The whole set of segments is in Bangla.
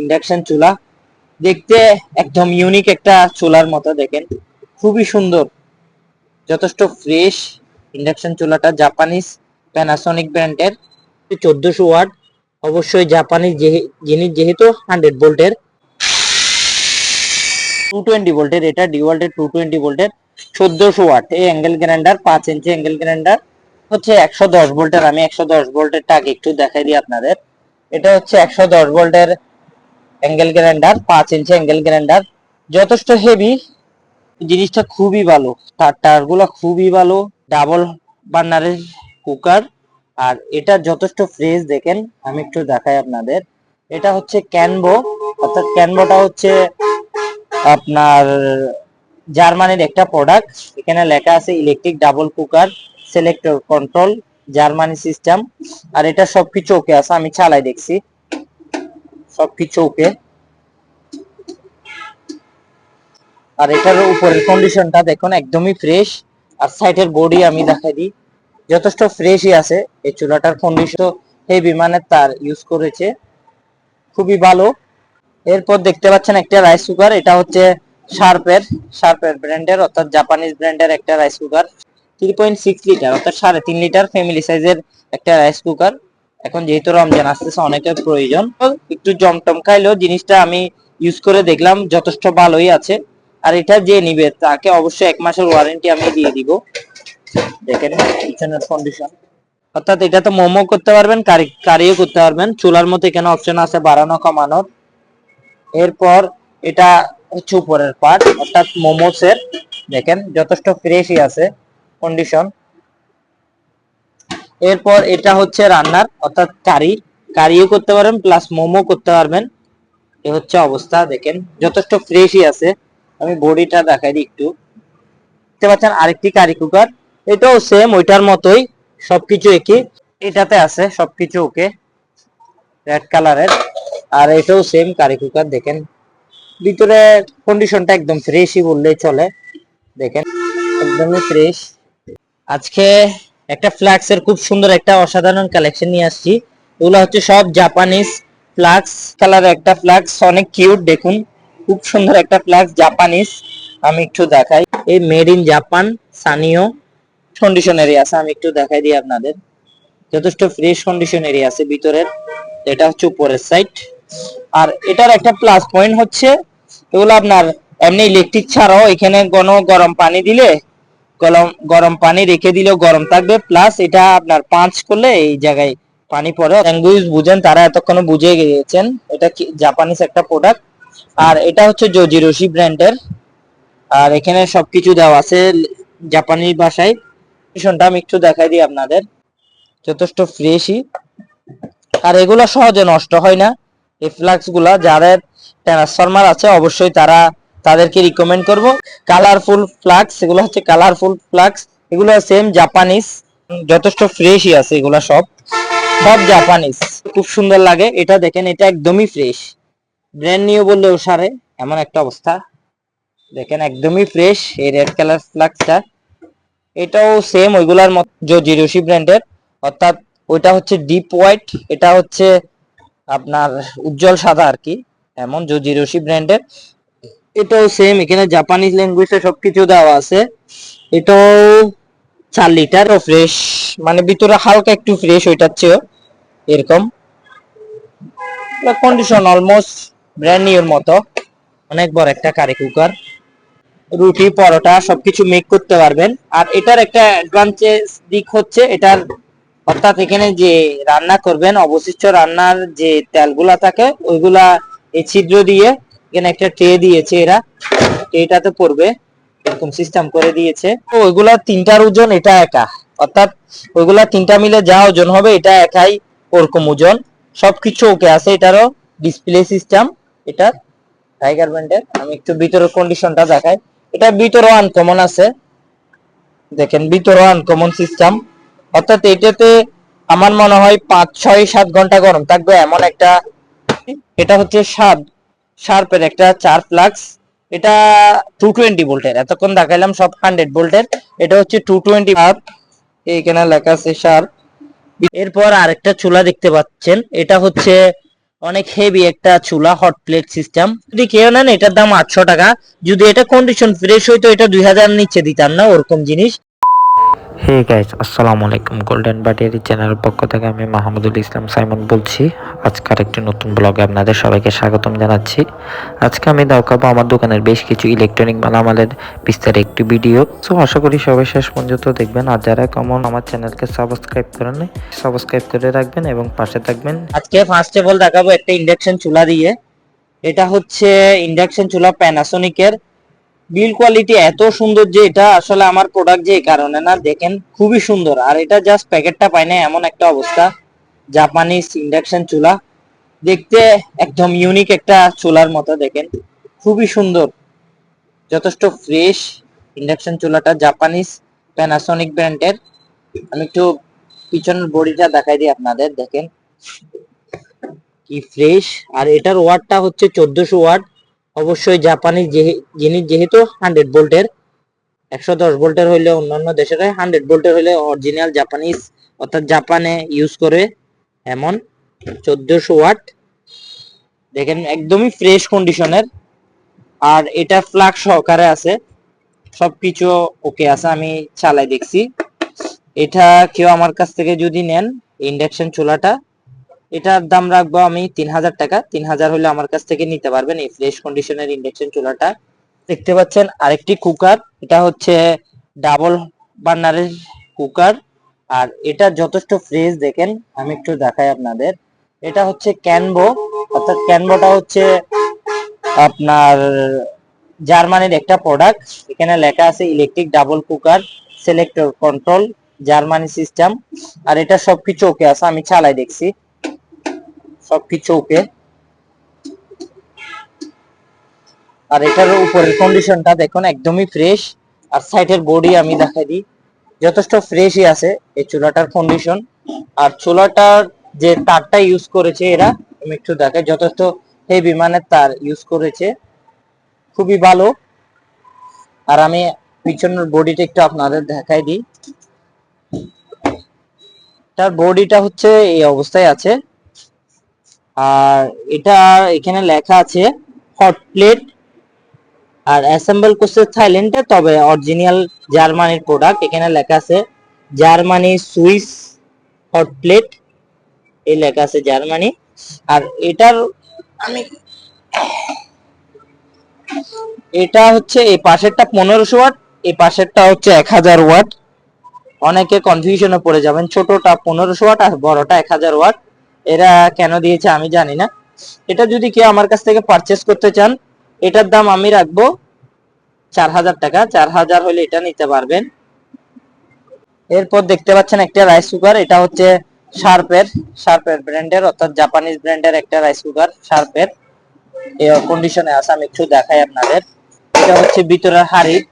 ইন্ডাকশন চুলা। দেখতে একদম ইউনিক একটা চুলার মতো দেখেন। খুবই সুন্দর। যথেষ্ট ফ্রেশ ইন্ডাকশন চুলাটা জাপানিজ প্যানাসনিক ব্র্যান্ডের চোদ্দশো ওয়াট। অবশ্যই জাপানিজ জিনিস যেহেতু হান্ড্রেড ভোল্টের টু টোয়েন্টি ভোল্টের এটা ডিওয়াল্টের টু টোয়েন্টি ভোল্টের চোদ্দশো ওয়াট। এই অ্যাঙ্গেল গ্রাইন্ডার পাঁচ ইঞ্চি অ্যাঙ্গেল গ্রাইন্ডার হচ্ছে একশো দশ ভোল্টের আমি একশো দশ ভোল্টের টাকে একটু দেখাই দিই আপনাদের। এটা হচ্ছে একশো দশ ভোল্টের অ্যাঙ্গেল গ্রাইন্ডার পাঁচ ইঞ্চি অ্যাঙ্গেল গ্রাইন্ডার যথেষ্ট হেভি জিনিসটা খুবই ভালো। তার টায়ারগুলো খুবই ভালো ডাবল বার্নারের কুকার আর এটা যথেষ্ট ফ্রেশ দেখেন, আমি একটু দেখাই আপনাদের। এটা হচ্ছে ক্যানবো অর্থাৎ ক্যানবোটা হচ্ছে আপনার জার্মানির একটা প্রোডাক্ট এখানে লেখা আছে electric double cooker selector control Germany system আর এটা সবকিছু ওকে আছে, আমি চালাই দেখছি। সবকিছু ওকে। আর এটার উপরের কন্ডিশনটা দেখুন, একদমই ফ্রেশ আর সাইডের বডি আমি দেখাই দিই। যথেষ্ট ফ্রেশই আছে। এই চুলাটার কন্ডিশন হেভি মানের তার ইউজ করেছে। খুবই ভালো। এরপর দেখতে পাচ্ছেন একটা রাইস কুকার এটা হচ্ছে শার্পের শার্পের ব্র্যান্ডের অর্থাৎ জাপানিজ ব্র্যান্ডের একটা rice cooker three point six litre অর্থাৎ সাড়ে তিন লিটার ফ্যামিলি সাইজের একটা রাইস কুকার এখন যেহেতু রমজান আসতেছে, অনেকের প্রয়োজন। একটু জমটম খাইলেও জিনিসটা আমি ইউজ করে দেখলাম, যথেষ্ট ভালোই আছে। আর এটা যে নিবে, তাকে অবশ্যই এক মাসের ওয়ারেন্টি আমি দিয়ে দিব। দেখেন কিচেনের কন্ডিশন অর্থাৎ এটা তো মোমো করতে পারবেন, কারি, কারিও করতে পারবেন। চুলার মতো এখানে অপশন আছে, বাড়ানো, কমানোর। এরপর এটা হচ্ছে উপরের পার্ট অর্থাৎ মোমোসের। দেখেন, যথেষ্ট ফ্রেশই আছে কন্ডিশন এরপর এটা হচ্ছে রান্নার, অর্থাৎ কারি। কারিও করতে পারবেন প্লাস মোমো করতে পারবেন। এ হচ্ছে অবস্থা, দেখেন, যথেষ্ট ফ্রেশই আছে। আমি বডিটা দেখাই দিই একটু। দেখতে পাচ্ছেন, আরেকটি কারি কুকার এটাও সেম ওইটার মতোই, সবকিছু একই। এটাতে আছে সবকিছু ওকে রেড কালারের আর এটাও সেম কারি কুকার দেখেন। ভিতরে কন্ডিশনটা একদম ফ্রেশই বললেই চলে। দেখেন, একদমই ফ্রেশ আজকে একটা ফ্লাক্স এর খুব সুন্দর একটা অসাধারণ কালেকশন নিয়ে আসছি। এগুলো হচ্ছে সব জাপানিজ ফ্লাক্স কালারের একটা ফ্লাক্স অনেক কিউট দেখুন। খুব সুন্দর একটা ফ্লাক্স জাপানিজ আমি একটু দেখাই। এই মেড ইন জাপান সানিও কন্ডিশনারি আছে। আমি একটু দেখাই দিই আপনাদের। যথেষ্ট ফ্রেশ কন্ডিশনারি আছে ভিতরের। এটা হচ্ছে উপরের সাইড আর এটার একটা প্লাস পয়েন্ট হচ্ছে, এগুলো আপনার এমনি ইলেকট্রিক ছাড়াও এখানে কোনো গরম পানি দিলে গরম গরম পানি রেখে দিলেও গরম থাকবে। প্লাস এটা আপনার পাঁচ করলে এই জায়গায় পানি পড়ে। ল্যাঙ্গুয়েজ বুঝেন, তারা এতক্ষণ বুঝে গিয়েছেন এটা জাপানিজ একটা প্রোডাক্ট আর এটা হচ্ছে জোজিরোশি ব্র্যান্ডের আর এখানে সবকিছু দেওয়া আছে জাপানি ভাষায়। ভীষণটা আমি একটু দেখাই দিই আপনাদের। যথেষ্ট ফ্রেশই আর এগুলো সহজে নষ্ট হয় না। এই ফ্লাক্সগুলা যাদের ট্রান্সফরমার আছে, অবশ্যই তারা তাদেরকে রিকমেন্ড করব। কালারফুল ফ্লাক্স এগুলো হচ্ছে কালারফুল ফ্লাক্স এগুলো সেম জাপানিজ যথেষ্ট ফ্রেশই আছে এগুলো সব। সব জাপানিজ খুব সুন্দর লাগে। এটা দেখেন, এটা একদমই ফ্রেশ ব্র্যান্ড নিউ বললেও সারে, এমন একটা অবস্থা। দেখেন, একদমই ফ্রেশ এই রেড কালার ফ্লাক্সটা এটাও সেম ওইগুলার মতো জিরোসি ব্র্যান্ডের। অর্থাৎ ওইটা হচ্ছে ডিপ হোয়াইট এটা হচ্ছে আপনার উজ্জ্বল সাদা আর কি। এমন জিরোসি ব্র্যান্ডের। এটাও সেম এখানে জাপানিজ ল্যাঙ্গুয়েজে সবকিছু দেওয়া আছে। এটাও চার লিটার ও ফ্রেশ মানে ভিতরে হালকা একটু ফ্রেশ ওইটার চেয়েও এরকম। কন্ডিশন অলমোস্ট ব্র্যান্ড নিউর মতো। অনেক বড় একটা কারি কুকার রুটি, পরোটা সবকিছু মেক করতে পারবেন। আর এটার একটা অ্যাডভান্টেজ দিক হচ্ছে এটার, অর্থাৎ এখানে যে রান্না করবেন, অবশিষ্ট রান্নার যে তেলগুলা থাকে, ওইগুলা এই ছিদ্র দিয়ে এখানে একটা ট্রে দিয়েছে এরা। ট্রেটাতে পড়বে, এরকম সিস্টেম করে দিয়েছে। তো ওইগুলা তিনটার ওজন, এটা একা। অর্থাৎ ওইগুলা তিনটা মিলে যা ওজন হবে, এটা একাই ওরকম ওজন। সবকিছু ওকে আছে, এটারও ডিসপ্লে সিস্টেম এটা টাইগার ব্র্যান্ডের আমি একটু ভিতরের কন্ডিশনটা দেখাই। এটা ভিতরেও আনকমন আছে। দেখেন, ভিতরেও আনকমন সিস্টেম অর্থাৎ এটাতে আমার মনে হয় পাঁচ, ছয়, সাত ঘণ্টা গরম থাকবে, এমন একটা, এটা হচ্ছে সাত শার্পের একটা চার ফ্লাক্স। এটা টু টোয়েন্টি ভোল্টের। এতক্ষণ দেখাইলাম সব হান্ড্রেড ভোল্টের। এটা হচ্ছে টু টোয়েন্টি শার্প। এইখানে লেখা আছে শার্প। এরপর আরেকটা চুলা দেখতে পাচ্ছেন। এটা হচ্ছে অনেক হেভি একটা চুলা হট প্লেট সিস্টেম যদি কেউ নেন, এটার দাম আটশো টাকা। যদি এটা কন্ডিশন ফ্রেশ হইতো এটা দুই হাজার নিচে দিতাম না, ওরকম জিনিস। হে গাইজ আসসালামু আলাইকুম। গোল্ডেন বাটিয়ারি চ্যানেলের পক্ষ থেকে আমি মাহমুদুল ইসলাম সাইমন বলছি। আজকের একটি নতুন ব্লগে আপনাদের সবাইকে স্বাগতম জানাচ্ছি। আজকে আমি দেখাবো আমার দোকানের বেশ কিছু ইলেকট্রনিক মালামালের বিস্তারিত একটি ভিডিও সো আশা করি সবাই শেষ পর্যন্ত দেখবেন। আর যারা কমন আমার চ্যানেলকে সাবস্ক্রাইব করেন সাবস্ক্রাইব করে রাখবেন এবং পাশে থাকবেন। আজকে ফার্স্ট অফ অল দেখাবো একটা ইন্ডাকশন চুলা দিয়ে। এটা হচ্ছে ইন্ডাকশন চুলা প্যানাসোনিকের বিল কোয়ালিটি এত সুন্দর যে এটা আসলে আমার প্রোডাক্ট যে কারণে না, দেখেন খুবই সুন্দর। আর এটা জাস্ট প্যাকেটটা পাই না এমন একটা অবস্থা। জাপানিজ ইন্ডাকশন চুলা। দেখতে একদম ইউনিক একটা চুলার মতো, দেখেন। খুবই সুন্দর। যথেষ্ট ফ্রেশ ইন্ডাকশন চুলাটা জাপানিজ প্যানাসোনিক ব্র্যান্ডের আমি একটু পিছনের বডিটা দেখাই দিই আপনাদের, দেখেন। কি ফ্রেশ আর এটার ওয়াটটা হচ্ছে চোদ্দশো ওয়াট অবশ্যই জাপানি জিনিস যেহেতু হান্ড্রেড ভোল্টের একশো দশ ভোল্টের হইলে অন্যান্য দেশের হান্ড্রেড ভোল্টের হইলে অরিজিনাল জাপানিজ অর্থাৎ জাপানে ইউজ করে এমন চোদ্দশো ওয়াট। দেখেন, একদমই ফ্রেশ কন্ডিশনের আর এটা ফ্লাগ সহকারে আছে। সবকিছু ওকে আছে, আমি চালাই দেখছি। এটা কেউ আমার কাছ থেকে যদি নেন ইন্ডাকশন চুলাটা এটার দাম রাখব আমি তিন হাজার টাকা। তিন হাজার হলে আমার কাছ থেকে নিতে পারবেন এই ফ্রেশ কন্ডিশনের ইন্ডাকশন চুলাটা। দেখতে পাচ্ছেন আরেকটি কুকার এটা হচ্ছে ডাবল বার্নারের কুকার আর এটা যথেষ্ট ফ্রেশ দেখেন, আমি একটু দেখাই আপনাদের। এটা হচ্ছে ক্যানবো অর্থাৎ ক্যানবোটা হচ্ছে আপনার জার্মানির একটা প্রোডাক্ট এখানে লেখা আছে electric double cooker selector control Germany system আর এটা সবকিছু ওকে আছে, আমি চালাই দেখছি। সবকিছু ওকে। আর এটার উপরের কন্ডিশনটা দেখুন, একদমই ফ্রেশ আর সাইডের বডি আমি দেখাই দিই। যথেষ্ট ফ্রেশই আছে এই চুলাটার কন্ডিশন আর চুলাটার যে তারটা ইউজ করেছে এরা, আমি একটু দেখাই, যথেষ্ট হেভি মানের তার ইউজ করেছে। খুবই ভালো। আর আমি পিছনের বডিটা একটু আপনাদের দেখাই দিই। তার বডিটা হচ্ছে এই অবস্থায় আছে। আর এটা এখানে লেখা আছে হট প্লেট আর অ্যাসেম্বল করছে থাইল্যান্ডে তবে অরিজিনাল জার্মানির প্রোডাক্ট এখানে লেখা আছে জার্মানি সুইস হট প্লেট এই লেখা আছে জার্মানি। আর এটার, আমি, এটা হচ্ছে এই পাশেরটা পনেরোশো ওয়াট, এই পাশেরটা হচ্ছে এক হাজার ওয়াট। অনেকে কনফিউশনে পড়ে যাবেন, ছোটটা পনেরোশো ওয়াট আর বড়টা এক হাজার ওয়াট। এরা কেন দিয়েছে আমি জানি না। এটা যদি কেউ আমার কাছ থেকে পারচেস করতে চান, এটার দাম আমি রাখব চার হাজার টাকা। চার হাজার হলে এটা নিতে পারবেন। এরপর দেখতে পাচ্ছেন একটা রাইস কুকার এটা হচ্ছে শার্পের শার্পের ব্র্যান্ডের অর্থাৎ জাপানিজ ব্র্যান্ডের একটা রাইস কুকার শার্পের এই কন্ডিশনে আছে, আমি একটু দেখাই আপনাদের। এটা হচ্ছে ভিতরের হাড়ির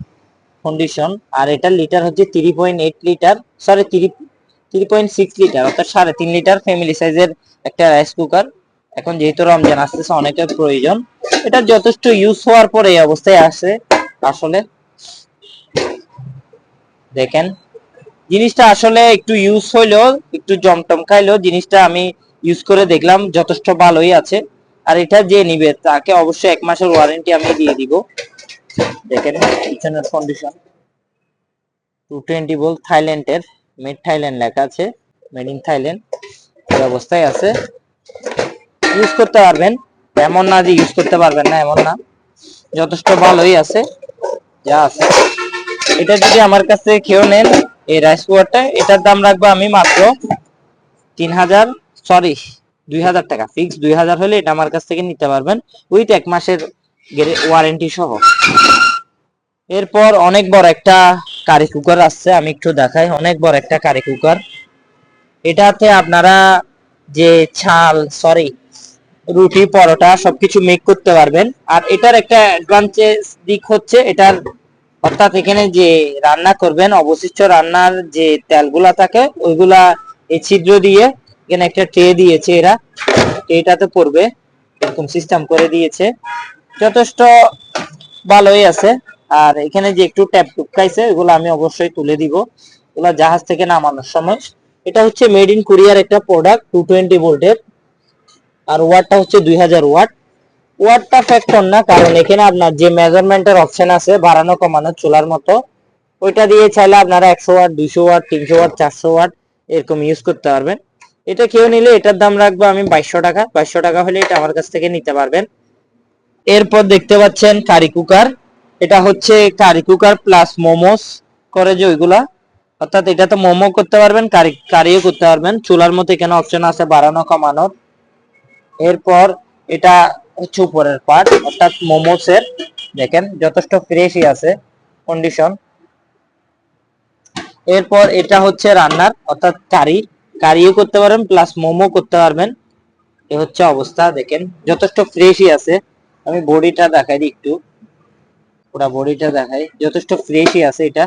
কন্ডিশন আর এটা লিটার হচ্ছে three point eight litre sorry three three point six litre অর্থাৎ সাড়ে তিন লিটার ফ্যামিলি সাইজের একটা রাইস কুকার এখন যেহেতু রমজান আসতেছে, অনেকের প্রয়োজন। এটা যথেষ্ট ইউজ হওয়ার পরে এই অবস্থায় আসে। আসলে দেখেন, জিনিসটা আসলে একটু ইউজ হইলেও একটু জমটম খাইলেও জিনিসটা আমি ইউজ করে দেখলাম, যথেষ্ট ভালোই আছে। আর এটা যে নিবে, তাকে অবশ্যই এক মাসের ওয়ারেন্টি আমি দিয়ে দিব। দেখেন, পিছনের কন্ডিশন টু টোয়েন্টি বল থাইল্যান্ডের মেড থাইল্যান্ড লেখা আছে মেড ইন থাইল্যান্ড এই অবস্থায় আছে। ইউজ করতে পারবেন, এমন না যে ইউজ করতে পারবেন না, এমন না। যথেষ্ট ভালোই আছে, যা আছে। এটা যদি আমার কাছ কেউ নেন, এই রাইস কুকারটা এটার দাম রাখব আমি মাত্র তিন হাজার সরি দুই হাজার টাকা। ফিক্স দুই হাজার হলে এটা আমার কাছ থেকে নিতে পারবেন উইথ এক মাসের ওয়ারেন্টি সহ। এরপর অনেক বড় একটা কারি কুকার আসছে আমি একটু দেখাই। অনেক বড় একটা কারি কুকার এটাতে আপনারা যে ছাল সরি রুটি, পরোটা সবকিছু মেক করতে পারবেন। আর এটার একটা অ্যাডভান্টেজ দিক হচ্ছে, এটার অর্থাৎ এখানে যে রান্না করবেন, অবশিষ্ট রান্নার যে তেলগুলা থাকে, ওইগুলা এই ছিদ্র দিয়ে, এখানে একটা ট্রে দিয়েছে এরা। ট্রেটাতে পড়বে, এরকম সিস্টেম করে দিয়েছে। যথেষ্ট ভালোই আছে। আর এখানে যে একটু ট্যাপ টুকাইছে এগুলো আমি অবশ্যই তুলে দিব। এগুলো জাহাজ থেকে নামানোর সময়। এটা হচ্ছে মেড ইন কোরিয়ার একটা প্রোডাক্ট টু টোয়েন্টি ভোল্টের আর ওয়াটটা হচ্ছে দুই হাজার ওয়াট ওয়াটটা ফ্যাক্টর না, কারণ এখানে আপনার যে মেজারমেন্টের অপশন আছে, বাড়ানো কমানো চুলার মতো, ওইটা দিয়ে চাইলে আপনারা একশো ওয়াট দুইশো ওয়াট তিনশো ওয়াট চারশো ওয়াট এরকম ইউজ করতে পারবেন। এটা কেউ নিলে এটার দাম রাখব আমি বাইশশো টাকা। বাইশশো টাকা হলে এটা আমার কাছ থেকে নিতে পারবেন। এরপর দেখতে পাচ্ছেন কারি কুকার এটা হচ্ছে কারি কুকার প্লাস মোমোস করে যে ওইগুলা। অর্থাৎ এটা তো মোমো করতে পারবেন কারি কারিও করতে পারবেন। চুলার মতো এখানে অপশন আছে বাড়ানো, কমানোর। এরপর এটা হচ্ছে উপরের পার্ট অর্থাৎ মোমোসের দেখেন, যথেষ্ট ফ্রেশই আছে কন্ডিশন এরপর এটা হচ্ছে রান্নার, অর্থাৎ কারি কারিও করতে পারবেন প্লাস মোমো করতে পারবেন। এ হচ্ছে অবস্থা, দেখেন, যথেষ্ট ফ্রেশই আছে। আমি বডিটা দেখাই দিই একটু। পুরা বডিটা দেখাই। যথেষ্ট ফ্রেশই আছে এটা।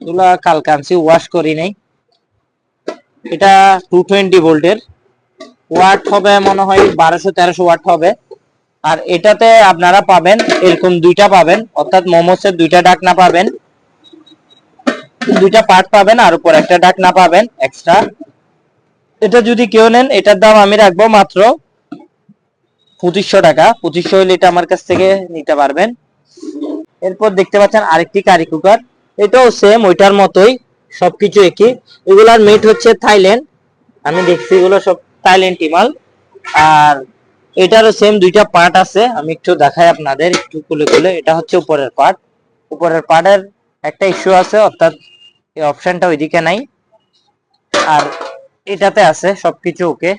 এগুলা কালকে আনছি ওয়াশ করি নাই। এটা টু টোয়েন্টি ভোল্টের ওয়াট হবে মনে হয় বারোশো, তেরোশো ওয়াট হবে। আর এটাতে আপনারা পাবেন, এরকম দুইটা পাবেন, অর্থাৎ মোমোসের দুইটা ডাকনা পাবেন। দুইটা পার্ট পাবেন আর উপর একটা ডাকনা পাবেন এক্সট্রা এটা যদি কেউ নেন, এটার দাম আমি রাখব মাত্র পঁচিশশো টাকা। পঁচিশশো হলে এটা আমার কাছ থেকে নিতে পারবেন। এরপর দেখতে পাচ্ছেন আরেকটি কারি কুকার এটাও সেম ওইটার মতোই, সবকিছু একই। এগুলার মেট হচ্ছে থাইল্যান্ড। আমি দেখছি এগুলো সব থাইল্যান্ড মাল। আর এটারও সেম দুইটা পার্ট আছে। আমি একটু দেখাই আপনাদের, একটু খুলে খুলে। এটা হচ্ছে উপরের পার্ট উপরের পার্টের একটা ইস্যু আছে, অর্থাৎ এই অপশনটা ওইদিকে নাই। আর এটাতে আছে সবকিছু ওকে।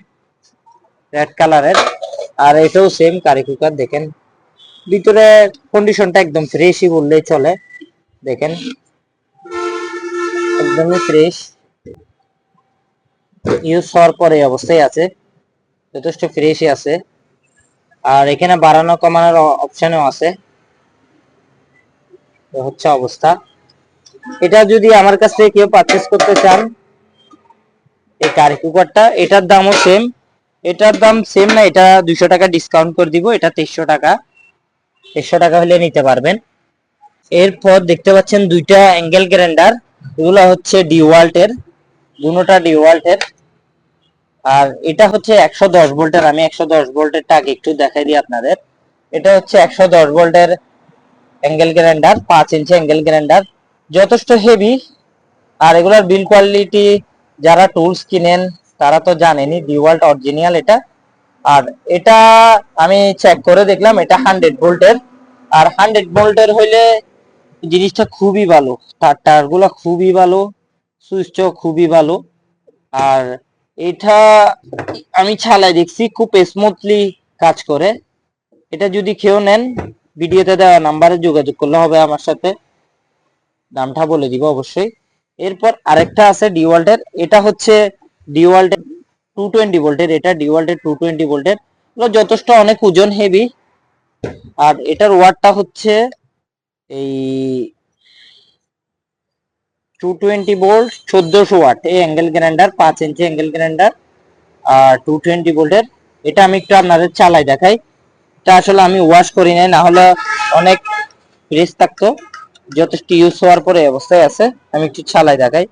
রেড কালারের আর এটাও সেম কারি কুকার দেখেন। ভিতরে কন্ডিশনটা একদম ফ্রেশই বললেই চলে। দেখেন। একদমই ফ্রেশ ইউজ হওয়ার পরে অবস্থায় আছে। যথেষ্ট ফ্রেশই আছে। আর এখানে বাড়ানো কমানোর অপশনও আছে। হচ্ছে অবস্থা। এটা যদি আমার কাছ থেকে কেউ পারচেস করতে চান, এই কারি কুকারটা এটার দামও সেম এটার দাম সেম না, এটা দুইশো টাকা ডিসকাউন্ট করে দিব, এটা তেইশশো টাকা। তেইশশো টাকা হলে নিতে পারবেন। এরপর দেখতে পাচ্ছেন দুইটা অ্যাঙ্গেল গ্রাইন্ডার এগুলো হচ্ছে ডিওয়াল্টের দুটোটা ডিওয়াল্টের আর এটা হচ্ছে একশো দশ ভোল্টের আমি একশো দশ ভোল্টের টাক একটু দেখাই দিই আপনাদের। এটা হচ্ছে একশো দশ ভোল্টের অ্যাঙ্গেল গ্রাইন্ডার পাঁচ ইঞ্চি অ্যাঙ্গেল গ্রাইন্ডার যথেষ্ট হেভি আর এগুলোর বিল কোয়ালিটি যারা টুলস কিনেন তারা তো জানেনই ডিওয়াল্ট অরিজিনাল এটা। আর এটা আমি চেক করে দেখলাম, এটা হান্ড্রেড ভোল্টের। আর হান্ড্রেড ভোল্টের হইলে জিনিসটা খুবই ভালো, তার টায়ারগুলো খুবই ভালো সুইচটাও খুবই ভালো। আর এটা আমি ছালাই দেখছি, খুব স্মুথলি কাজ করে। এটা যদি কেউ নেন, ভিডিওতে দেওয়া নাম্বারে যোগাযোগ করলে হবে আমার সাথে। দামটা বলে দিব অবশ্যই। এরপর আরেকটা আছে ডিওয়াল্টের এটা হচ্ছে ডিওয়াল্টের টু টোয়েন্টি ভোল্টের এটা ডিওয়াল্টের টু টোয়েন্টি ভোল্টের যথেষ্ট অনেক ওজন হেভি আর এটার ওয়াটটা হচ্ছে এই টু টোয়েন্টি ভোল্ট চোদ্দশো ওয়াট এই অ্যাঙ্গেল গ্রাইন্ডার পাঁচ ইঞ্চি অ্যাঙ্গেল গ্রাইন্ডার আর টু টোয়েন্টি ভোল্টের এটা আমি একটু আপনাদের চালাই দেখাই। এটা আসলে আমি ওয়াশ করি নাই না হলে অনেক ফ্রেশ থাকতো, যথেষ্ট ইউজ হওয়ার পরে অবস্থায় আছে, আমি একটু চালাই দেখাই।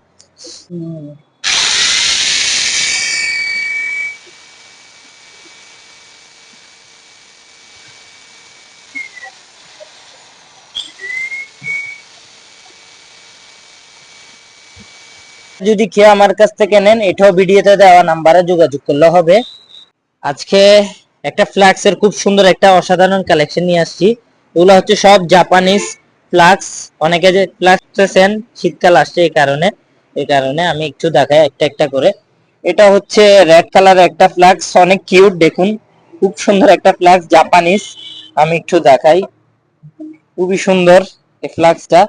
যদি কেউ আমার কাছ থেকে নেন, এটাও ভিডিওতে দেওয়া নাম্বারে যোগাযোগ করলে হবে। আজকে একটা ফ্লাক্স এর খুব সুন্দর একটা অসাধারণ কালেকশন নিয়ে আসছি। এগুলো হচ্ছে সব জাপানিজ ফ্লাক্স অনেকে যে ফ্লাক্স চাচ্ছেন শীতকাল আসছে এই কারণে। এই কারণে আমি একটু দেখাই একটা একটা করে। এটা হচ্ছে রেড কালার একটা ফ্লাক্স অনেক কিউট দেখুন। খুব সুন্দর একটা ফ্লাক্স জাপানিজ আমি একটু দেখাই। খুবই সুন্দর এই ফ্লাক্সটা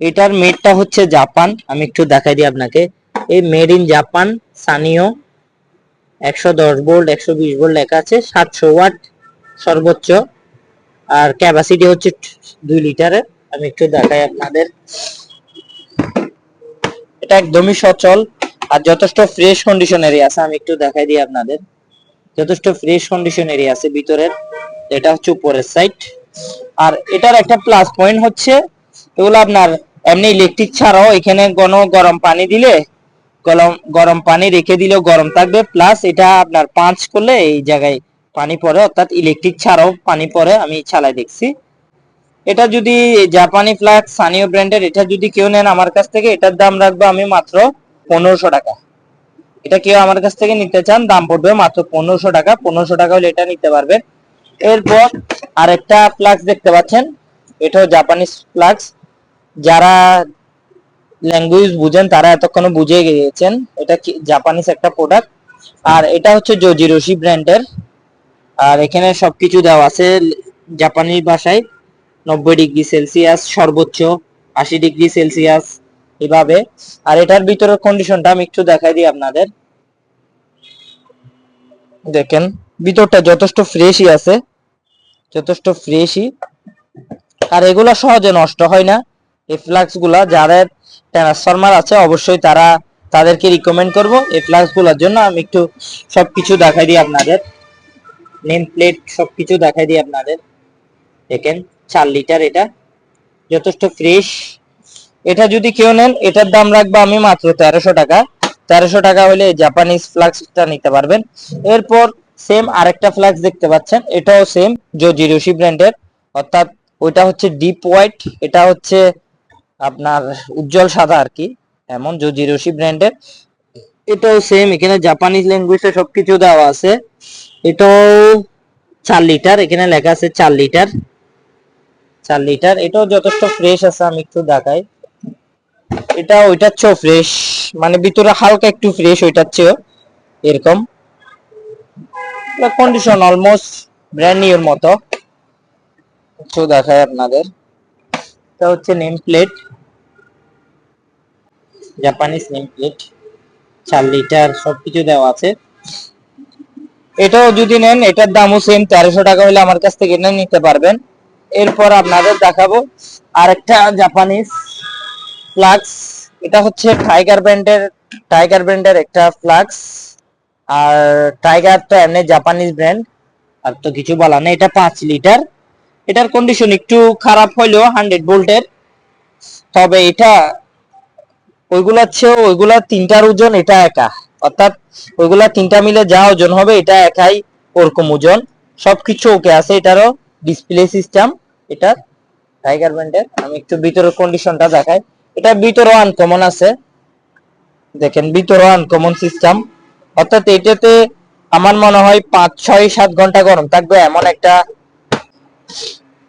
এটার মেডটা হচ্ছে জাপান। আমি একটু দেখাই দিই আপনাকে। এই মেড ইন জাপান সানিও একশো দশ ভোল্ট একশো বিশ ভোল্ট লেখা আছে, সাতশো ওয়াট সর্বোচ্চ। আর ক্যাপাসিটি হচ্ছে দুই লিটারের। আমি একটু দেখাই আপনাদের। এটা একদমই সচল আর যথেষ্ট ফ্রেশ কন্ডিশনেরই আছে। আমি একটু দেখাই দিই আপনাদের। যথেষ্ট ফ্রেশ কন্ডিশনেরই আছে ভিতরের। এটা হচ্ছে উপরের সাইড আর এটার একটা প্লাস পয়েন্ট হচ্ছে এগুলো আপনার এমনি ইলেকট্রিক ছাড়াও এখানে ঘন গরম পানি দিলে গরম গরম পানি রেখে দিলেও গরম থাকবে প্লাস এটা আপনার পাঁচ করলে এই জায়গায় পানি পড়ে, অর্থাৎ ইলেকট্রিক ছাড়াও পানি পড়ে, আমি চালাই দেখছি। এটা যদি জাপানি ফ্লাক্স সানিও ব্র্যান্ডের এটা যদি কেউ নেন আমার কাছ থেকে, এটার দাম রাখব আমি মাত্র পনেরোশো টাকা। এটা কেউ আমার কাছ থেকে নিতে চান, দাম পড়বে মাত্র পনেরোশো টাকা পনেরোশো টাকা হলে এটা নিতে পারবেন। এরপর আরেকটা ফ্লাক্স দেখতে পাচ্ছেন, এটাও জাপানিজ ফ্লাক্স যারা ল্যাঙ্গুয়েজ বুঝেন, তারা এতক্ষণে বুঝে গিয়েছেন এটা জাপানিজ একটা প্রোডাক্ট আর এটা হচ্ছে জোজিরোশি ব্র্যান্ডের আর এখানে সবকিছু দেওয়া আছে জাপানি ভাষায়। নব্বই ডিগ্রি সেলসিয়াস, সর্বোচ্চ আশি ডিগ্রি সেলসিয়াস এভাবে। আর এটার ভিতরের কন্ডিশনটা আমি একটু দেখাই দিই আপনাদের। দেখেন, ভিতরটা যথেষ্ট ফ্রেশই আছে। যথেষ্ট ফ্রেশই আর এগুলো সহজে নষ্ট হয় না। এই ফ্লাক্সগুলা যাদের ট্রান্সফরমার আছে, অবশ্যই তারা তাদেরকে রিকমেন্ড করব। এই ফ্লাক্সগুলার জন্য আমি একটু সব কিছু দেখাই দিই আপনাদের। নেম প্লেট সব কিছু দেখাই দিই আপনাদের। দেখেন, চার লিটার এটা। যথেষ্ট ফ্রেশ এটা যদি কেউ নেন, এটার দাম রাখব আমি মাত্র তেরোশো টাকা। তেরোশো টাকা হলে জাপানিজ ফ্লাক্সটা নিতে পারবেন। এরপর সেম আরেকটা ফ্লাক্স দেখতে পাচ্ছেন। এটাও সেম জো জিরোসি ব্র্যান্ডের অর্থাৎ ওইটা হচ্ছে ডিপ হোয়াইট এটা হচ্ছে আপনার উজ্জ্বল সাদা আর কি, এমন জো জিরোসি ব্র্যান্ডের। এটাও সেম এখানে জাপানিজ ল্যাঙ্গুয়েজে সবকিছু দেওয়া আছে। এটাও চার লিটার, এখানে লেখা আছে চার লিটার। চার লিটার, এটাও যথেষ্ট ফ্রেশ আছে, আমি একটু দেখাই। এটা ওইটার চেয়েও ফ্রেশ মানে ভিতরে হালকা একটু ফ্রেশ ওইটার চেয়েও এরকম। কন্ডিশন অলমোস্ট ব্র্যান্ড নিউর মতো। একটু দেখাই আপনাদের। এটা হচ্ছে name plate Japanese name plate চার লিটার সবকিছু দেওয়া আছে। এটাও যদি নেন, এটার দামও সেম তেরোশো টাকা হলে আমার কাছ থেকে নিতে পারবেন। এরপর আপনাদের দেখাবো আরেকটা জাপানিজ ফ্লাক্স এটা হচ্ছে টাইগার ব্র্যান্ডের টাইগার ব্র্যান্ডের একটা ফ্লাক্স আর টাইগার তো এমনি জাপানিজ ব্র্যান্ড আর তো কিছু বলা নেই, এটা পাঁচ লিটার। এটার কন্ডিশন একটু খারাপ হইলেও হান্ড্রেড ভোল্টের তবে এটা ওইগুলার চেয়েও ওইগুলা তিনটার ওজন এটা একা। অর্থাৎ ওইগুলা তিনটা মিলে যা ওজন হবে এটা একাই ওরকম ওজন। সবকিছু ওকে আছে, এটারও ডিসপ্লে সিস্টেম এটা টাইগার ব্র্যান্ডের আমি একটু ভিতরের কন্ডিশনটা দেখাই। এটা ভিতরেও আনকমন আছে। দেখেন, ভিতরেও আনকমন সিস্টেম অর্থাৎ এটাতে আমার মনে হয় পাঁচ, ছয়, সাত ঘণ্টা গরম থাকবে। এমন একটা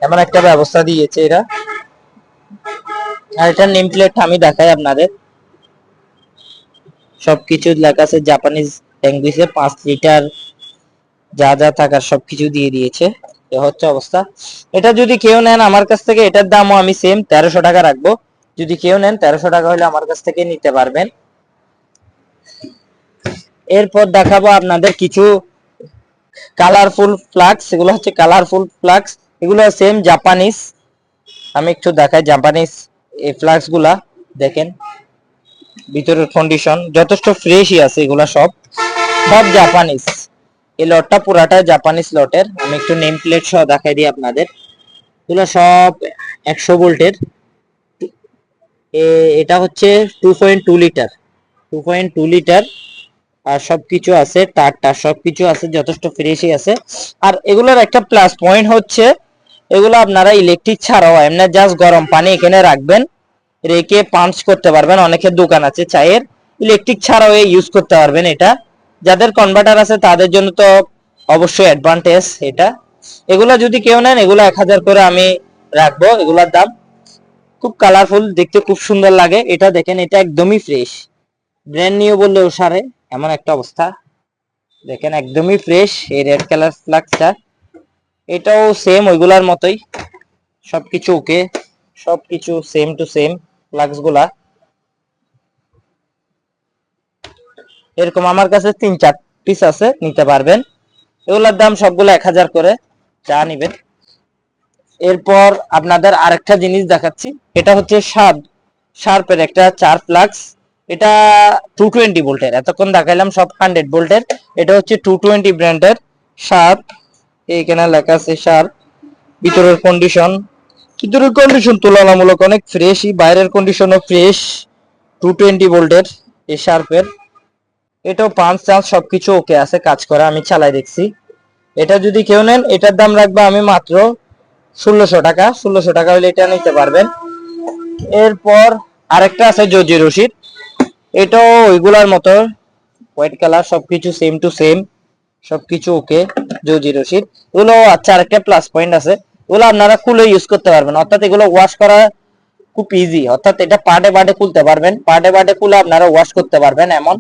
এমন একটা ব্যবস্থা দিয়েছে এরা। আর এটার নেম প্লেট আমি দেখাই আপনাদের। সবকিছু লেখা আছে জাপানিজ ল্যাঙ্গুয়েজে পাঁচ লিটার যা যা থাকার সবকিছু দিয়ে দিয়েছে। এ হচ্ছে অবস্থা। এটা যদি কেউ নেন আমার কাছ থেকে, এটার দামও আমি সেম তেরোশো টাকা রাখব। যদি কেউ নেন, তেরোশো টাকা হলে আমার কাছ থেকে নিতে পারবেন। এরপর দেখাবো আপনাদের কিছু কালারফুল ফ্লাক্স এগুলো হচ্ছে কালারফুল ফ্লাক্স এগুলো সেম জাপানিজ আমি একটু দেখাই জাপানিজ এই ফ্লাক্সগুলা দেখেন। ভিতরের কন্ডিশন যথেষ্ট ফ্রেশই আছে এগুলা সব। সব জাপানিজ এই লটটা পুরাটা জাপানিজ লটের। আমি একটু নেম প্লেট সহ দেখাই দিই আপনাদের। এগুলো সব একশো ভোল্টের। এটা হচ্ছে two point two litre two point two litre আর সবকিছু আছে, তারটা সবকিছু আছে, যথেষ্ট ফ্রেশই আছে। আর এগুলোর একটা প্লাস পয়েন্ট হচ্ছে এগুলো আপনারা ইলেকট্রিক ছাড়াও এমনি জাস্ট গরম পানি এখানে রাখবেন, রেখে পাঞ্চ করতে পারবেন, অনেকের দোকান আছে চায়ের ইলেকট্রিক ছাড়াও ইউজ করতে পারবেন এটা। যাদের কনভার্টার আছে তাদের জন্য তো অবশ্যই অ্যাডভান্টেজ এটা। এগুলা যদি কেউ নেন, এগুলো এক হাজার করে আমি রাখব, এগুলার দাম খুব কালারফুল দেখতে খুব সুন্দর লাগে। এটা দেখেন, এটা একদমই ফ্রেশ ব্র্যান্ড নিউ বললেও সারে, এমন একটা অবস্থা। দেখেন, একদমই ফ্রেশ এই রেড কালার ফ্লাক্সটা এটাও সেম ওইগুলার মতোই। সবকিছু ওকে সবকিছু সেম টু সেম ফ্লাক্সগুলা এরকম আমার কাছে তিন, চার পিস আছে, নিতে পারবেন। এগুলার দাম সবগুলো এক হাজার করে, যা নিবেন। এরপর আপনাদের আরেকটা জিনিস দেখাচ্ছি, এটা হচ্ছে শার্প, শার্পের একটা চার ফ্লাক্স এটা টু টোয়েন্টি ভোল্টের এতক্ষণ দেখাইলাম সব হান্ড্রেড ভোল্টের এটা হচ্ছে টু টোয়েন্টি ব্র্যান্ডের শার্প। এইখানে লেখা আছে শার্প ভিতরের কন্ডিশন ভিতরের কন্ডিশন তুলনামূলক অনেক ফ্রেশই বাইরের কন্ডিশনও ফ্রেশ টু টোয়েন্টি ভোল্টের এই শার্পের এটাও পাঁচ চান্স সবকিছু ওকে আছে, কাজ করা, আমি চালাই দেখছি। এটা যদি কেউ নেন, এটার দাম রাখব আমি মাত্র ষোলোশো টাকা। ষোলোশো টাকা হলে এটা নিতে পারবেন। এরপর আরেকটা আছে জজি রশিদ। এটাও ওইগুলার মতো হোয়াইট কালার সবকিছু সেম টু সেম সবকিছু ওকে জজি রশিদ এগুলো আচ্ছা আরেকটা প্লাস পয়েন্ট আছে। এগুলো আপনারা খুলে ইউজ করতে পারবেন। অর্থাৎ এগুলো ওয়াশ করা খুব ইজি অর্থাৎ এটা পার্টে পার্টে খুলতে পারবেন। পার্টে পার্টে খুলে আপনারা ওয়াশ করতে পারবেন এমন।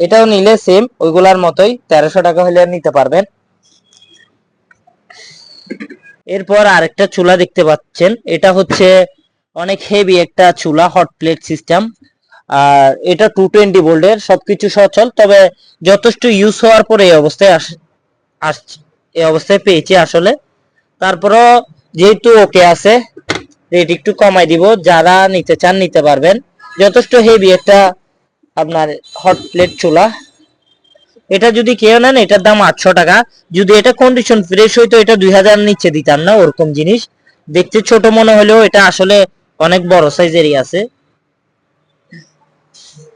এটাও নিলে সেম ওইগুলার মতোই তেরোশো টাকা হলে নিতে পারবেন। এরপর আরেকটা চুলা দেখতে পাচ্ছেন। এটা হচ্ছে অনেক হেভি একটা চুলা হট প্লেট সিস্টেম আর এটা টু টোয়েন্টি ভোল্টের সবকিছু সচল, তবে যথেষ্ট ইউজ হওয়ার পরে এই অবস্থায় আস- আসছে এই অবস্থায় পেয়েছি আসলে। তারপরও যেহেতু ওকে আছে রেট একটু কমাই দিব, যারা নিতে চান নিতে পারবেন। যথেষ্ট হেভি একটা আপনার হট প্লেট চুলা। এটা যদি কেউ নেন, এটার দাম আটশো টাকা। যদি এটা কন্ডিশন ফ্রেশ হইতো, এটা দুই হাজার নিচে দিতাম না, ওরকম জিনিস। দেখতে ছোট মনে হলেও এটা আসলে অনেক বড় সাইজেরই আছে।